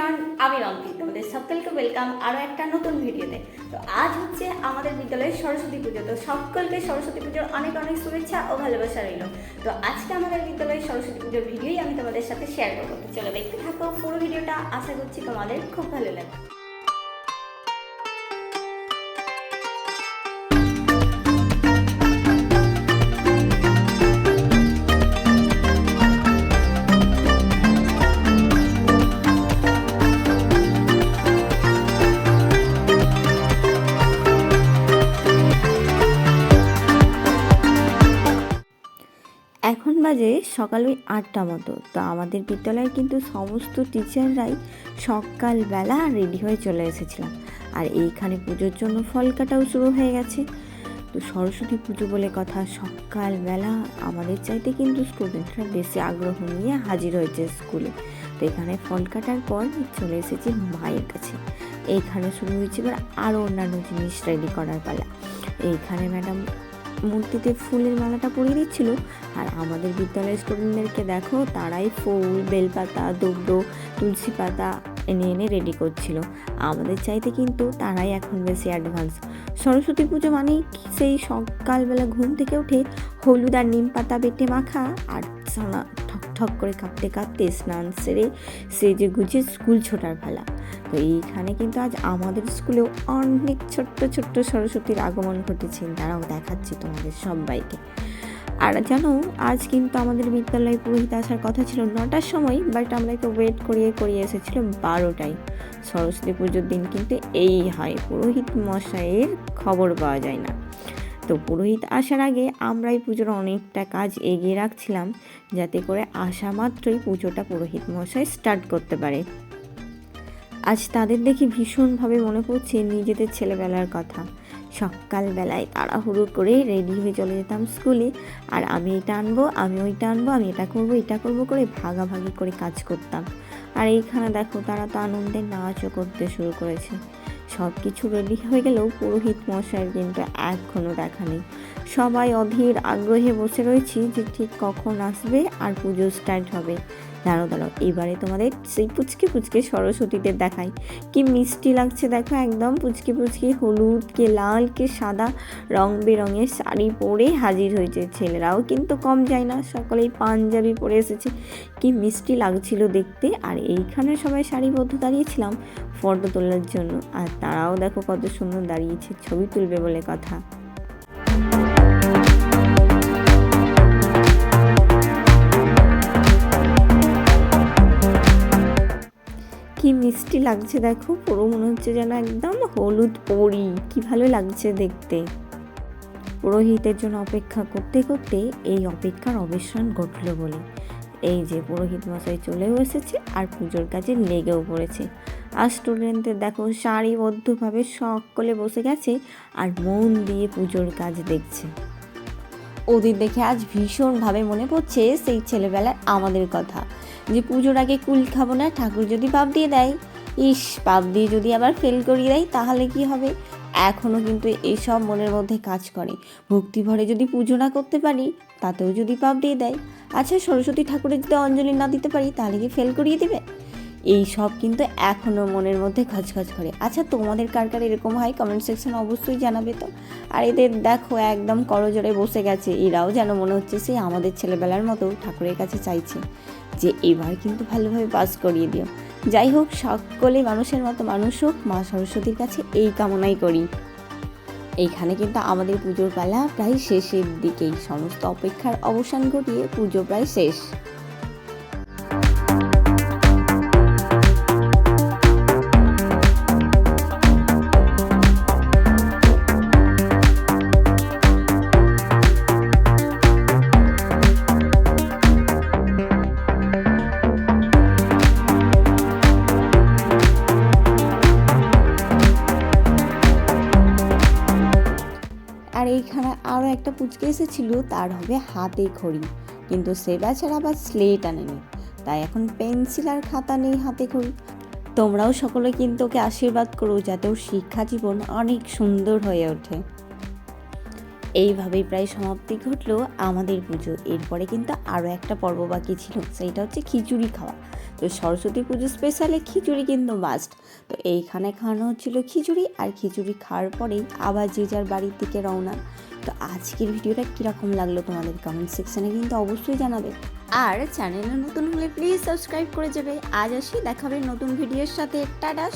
Everyone আমি রঙ্কি তোমাদের সকলকে ওয়েলকাম আরও একটা নতুন ভিডিওতে। তো আজ হচ্ছে আমাদের বিদ্যালয়ের সরস্বতী পুজো, তো সকলকে সরস্বতী পুজোর অনেক অনেক শুভেচ্ছা ও ভালোবাসা রইল। তো আজকে আমাদের বিদ্যালয়ের সরস্বতী পুজোর ভিডিওই আমি তোমাদের সাথে শেয়ার করব। তো চলো দেখতে থাকো পুরো ভিডিওটা, আশা করছি তোমাদের খুব ভালো লাগবে। এখন বাজে সকাল ওই আটটা মতো। তো আমাদের বিদ্যালয়ে কিন্তু সমস্ত টিচাররাই সকালবেলা রেডি হয়ে চলে এসেছিলাম। আর এইখানে পুজোর জন্য ফল কাটাও শুরু হয়ে গেছে। তো সরস্বতী পুজো বলে কথা, সকালবেলা আমাদের চাইতে কিন্তু স্টুডেন্টরা বেশি আগ্রহ নিয়ে হাজির হয়েছে স্কুলে তো এখানে ফল কাটার পর চলে এসেছি মায়ের কাছে। এইখানে শুরু হয়েছে এবার আরও অন্যান্য জিনিস রেডি করার পালা। এইখানে ম্যাডাম মূর্তিতে ফুলের মালাটা পরিয়ে দিচ্ছিল। আর আমাদের বিদ্যালয়ের স্টুডেন্টদেরকে দেখো, তারাই ফুল, বেলপাতা দুব্বো তুলসী পাতা এনে এনে রেডি করছিল। আমাদের চাইতে কিন্তু তারাই এখন বেশি অ্যাডভান্স সরস্বতী পুজো মানে সেই সকালবেলা ঘুম থেকে উঠে হলুদ আর নিম পাতা বেটে মাখা আর ঠক করে কাঁপতে কাঁপতে স্নান সেরে সেজে গুজে স্কুল ছোটার ফেলা তো এইখানে কিন্তু আজ আমাদের স্কুলেও অনেক ছোট্ট ছোট্ট সরস্বতীর আগমন ঘটেছে। তারাও দেখাচ্ছে তোমাদের সবাইকে। আর জানো, আজ কিন্তু আমাদের বিদ্যালয়ে পুরোহিত আসার কথা ছিল নটার সময় বাট আমরা একটু ওয়েট করিয়ে করিয়ে এসেছিল বারোটায়। সরস্বতী পুজোর দিন কিন্তু এই হয়। পুরোহিত মশাইয়ের খবর পাওয়া যায় না। তো পুরোহিত আসার আগে আমরাই পুজোর অনেকটা কাজ এগিয়ে রাখছিলাম যাতে করে আসা মাত্রই পুজোটা পুরোহিত মশাই স্টার্ট করতে পারে। আজ তাদের দেখি ভীষণভাবে মনে পড়ছে নিজেদের ছেলেবেলার কথা। সকালবেলায় তাড়াহুড়ো করে রেডি হয়ে চলে যেতাম স্কুলে আর আমি এটা আনব, আমি ওইটা আনব, আমি এটা করব এটা করব করে ভাগাভাগি করে কাজ করতাম। আর এইখানে দেখো তারা তো আনন্দে নাচও করতে শুরু করেছে। সব কিছু রেডি হয়ে গেলেও পুরোহিত মশাইয়ের কিন্তু এখনও দেখা নেই। সবাই অধীর আগ্রহে বসে রয়েছি যে ঠিক কখন আসবে আর পুজো স্টার্ট হবে। দাঁড়ো দাঁড়াও। এবারে তোমাদের সেই পুচকে পুচকে সরস্বতীদের দেখাই। কি মিষ্টি লাগছে দেখো, একদম পুচকে পুচকে হলুদ কে লাল কে সাদা রং বেরঙের শাড়ি পরে হাজির হয়েছে ছেলেরাও, কিন্তু কম যায় না, সকলেই পাঞ্জাবি পরে এসেছে। কি মিষ্টি লাগছিল দেখতে। আর এইখানে সবাই সারিবদ্ধ দাঁড়িয়েছিলাম ফটো তোলার জন্য। আর তারাও দেখো কত সুন্দর দাঁড়িয়েছে, ছবি তুলবে বলে কথা। লাগছে দেখো, পুরো মনে হচ্ছে যেন একদম হলুদ পরি। কি ভালো লাগছে দেখতে। পুরোহিতের জন্য অপেক্ষা করতে করতে এই অপেক্ষার অবসান ঘটলো বলে। এই যে পুরোহিত মশাই চলেও এসেছে আর পুজোর কাজে লেগেও পড়েছে। আর স্টুডেন্টদের দেখো, সারিবদ্ধভাবে সকলে বসে গেছে আর মন দিয়ে পুজোর কাজ দেখছে। ওদের দেখে আজ ভীষণভাবে মনে পড়ছে সেই ছেলেবেলার আমাদের কথা। যে পুজোর আগে কুল খাব না, ঠাকুর যদি পাপ দিয়ে দেয়। ইস পাপ দিয়ে যদি আবার ফেল করিয়ে দেয়, তাহলে কি হবে? এখনও কিন্তু এইসব মনের মধ্যে কাজ করে। ভক্তিভরে যদি পুজো না করতে পারি, তাতেও যদি পাপ দিয়ে দেয়। আচ্ছা সরস্বতী ঠাকুরের যদি অঞ্জলি না দিতে পারি, তাহলে কি ফেল করিয়ে দিবে? এই সব কিন্তু এখনও মনের মধ্যে খচখচ করে। আচ্ছা তোমাদের কার কার এরকম হয়? কমেন্ট সেকশন অবশ্যই জানাবে তো। আর এদের দেখো, একদম করজোরে বসে গেছে। এরাও যেন মনে হচ্ছে সে আমাদের ছেলেবেলার মতো ঠাকুরের কাছে চাইছে। যে এবার কিন্তু ভালোভাবে পাস করিয়ে দিও। যাই হোক, সকলে মানুষের মতো মানুষ হোক, মা সরস্বতীর কাছে এই কামনাই করি। এইখানে কিন্তু আমাদের পুজোর পালা প্রায় শেষের দিকেই। সমস্ত অপেক্ষার অবসান ঘটিয়ে পুজো প্রায় শেষ। এইখানে আরও একটা পুচকে এসেছিল, তার হবে হাতে খড়ি কিন্তু সে বেচারা আবার স্লেট আনেনি। তাই এখন পেন্সিল আর খাতা নেই হাতে খড়ি তোমরাও সকলে কিন্তু ওকে আশীর্বাদ করো, যাতে ওর শিক্ষা জীবন অনেক সুন্দর হয়ে ওঠে। এইভাবেই প্রায় সমাপ্তি ঘটলো আমাদের পুজো। এরপরে কিন্তু আরও একটা পর্ব বাকি ছিল, সেইটা হচ্ছে খিচুড়ি খাওয়া। তো সরস্বতী পুজো স্পেশালে খিচুড়ি কিন্তু মাস্ট তো এইখানে খাওয়ানো হচ্ছিল খিচুড়ি, আর খিচুড়ি খাওয়ার পরেই আবার যে যার বাড়ির দিকে রওনা। তো আজকের ভিডিওটা কীরকম লাগল তোমাদের কমেন্ট সেকশানে কিন্তু অবশ্যই জানাবে। আর চ্যানেলে নতুন হলে প্লিজ সাবস্ক্রাইব করে যাবে। আজ আসি দেখাবে নতুন ভিডিওর সাথে। টাটা!